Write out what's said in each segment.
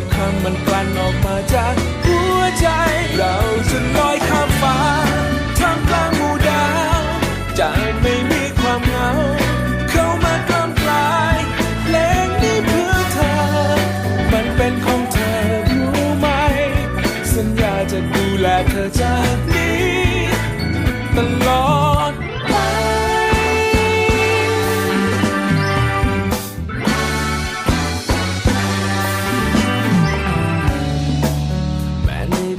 กคำมันกลั่นออกมาจากหัวใจ เราจะลอยข้ามฟ้าท่ามกลางหมู่ดาวจะไม่มีความเหงา เข้ามากล้ำกลายเพลงนี้เพื่อเธอ มันเป็นของเธอรู้ไหม สัญญาจะดูแลเธอจากนี้ ตลอด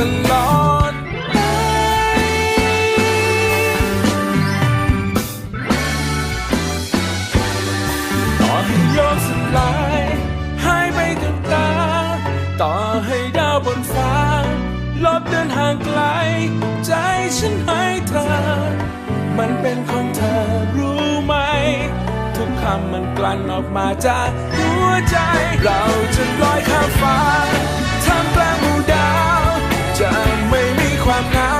ตลอดไปต่อให้โยกสลายหายไปกับตา ต่อให้ดาวบนฟ้า ลบเดินห่างไกล ใจฉันให้เธอ มันเป็นของเธอรู้ไหม ทุกคำมันกลั่นออกมาจากหัวใจ เราจะลอยข้ามฟ้า มีค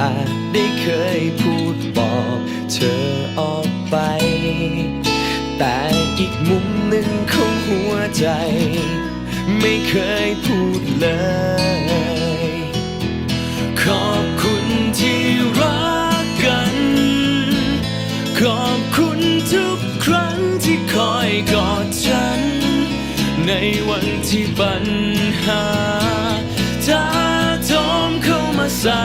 อาจได้เคยพูดบอกเธอออกไป แต่อีกมุมหนึ่งของหัวใจ ไม่เคยพูดเลย ขอบคุณที่รักกัน ขอบคุณทุกครั้งที่คอยกอดฉัน ในวันที่ปัญหาถ้าโจมเข้ามาใส่